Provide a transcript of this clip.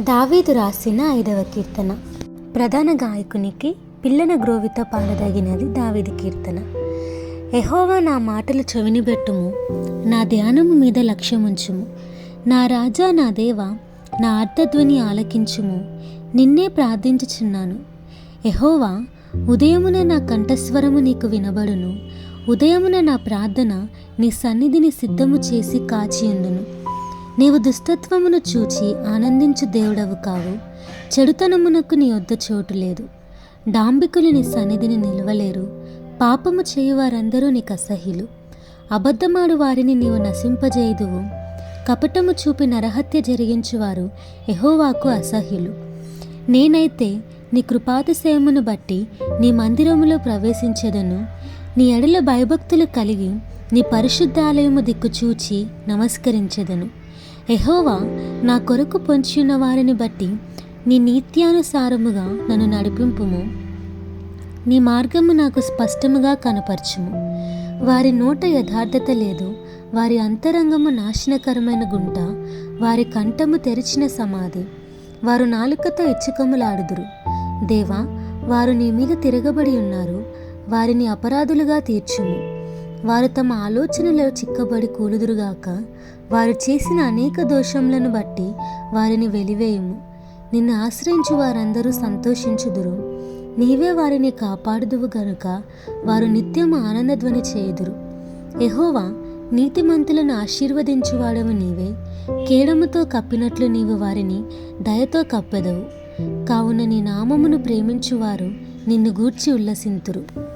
దావీదు రాసిన ఐదవ కీర్తన. ప్రధాన గాయకునికి పిల్లన గ్రోవితో పాడదగినది దావీది కీర్తన. ఎహోవా నా మాటలు చెవినిబెట్టుము నా ధ్యానము మీద లక్ష్యముంచుము. నా రాజా నా దేవ నా అర్థధ్వని ఆలకించుము నిన్నే ప్రార్థించుచున్నాను. ఎహోవా ఉదయమున నా కంఠస్వరము నీకు వినబడును ఉదయమున నా ప్రార్థన నీ సన్నిధిని సిద్ధము చేసి కాచియుందును నీవు దుస్తత్వమును చూచి ఆనందించు దేవుడవు కావు. చెడుతనమునకు నీ వద్ద చోటు లేదు. డాంబికులు నీ సన్నిధిని నిలవలేరు. పాపము చేయువారందరూ నీకు అసహ్యులు. అబద్ధమాడు వారిని నీవు నశింపజేయుదువు. కపటము చూపి నరహత్య జరిగించువారు ఎహోవాకు అసహ్యులు. నేనైతే నీ కృపాతిశయమును బట్టి నీ మందిరములో ప్రవేశించేదను. నీ ఎడల భయభక్తులు కలిగి నీ పరిశుద్ధాలయము దిక్కు చూచి నమస్కరించెదను. ఎహోవా నా కొరకు పొంచున్న వారిని బట్టి నీ నీత్యానుసారముగా నన్ను నడిపింపుము. నీ మార్గము నాకు స్పష్టముగా కనపరచుము. వారి నోట యథార్థత లేదు. వారి అంతరంగము నాశనకరమైన గుంట. వారి కంఠము తెరిచిన సమాధి. వారు నాలుకతో ఇచ్చుకములాడుదురు. దేవా వారు నీ మీద తిరగబడి ఉన్నారు. వారిని అపరాధులుగా తీర్చుము. వారు తమ ఆలోచనలో చిక్కబడి కూలుదురుగాక వారు చేసిన అనేక దోషములను బట్టి వారిని వెలివేయుము. నిన్ను ఆశ్రయించు వారందరూ సంతోషించుదురు. నీవే వారిని కాపాడుదువు గనుక వారు నిత్యం ఆనందధ్వని చేయుదురు. ఎహోవా నీతిమంతులను ఆశీర్వదించువాడవు నీవే. కేడముతో కప్పినట్లు నీవు వారిని దయతో కప్పెదవు. కావున నీ నామమును ప్రేమించువారు నిన్ను గూర్చి ఉల్లసింతురు.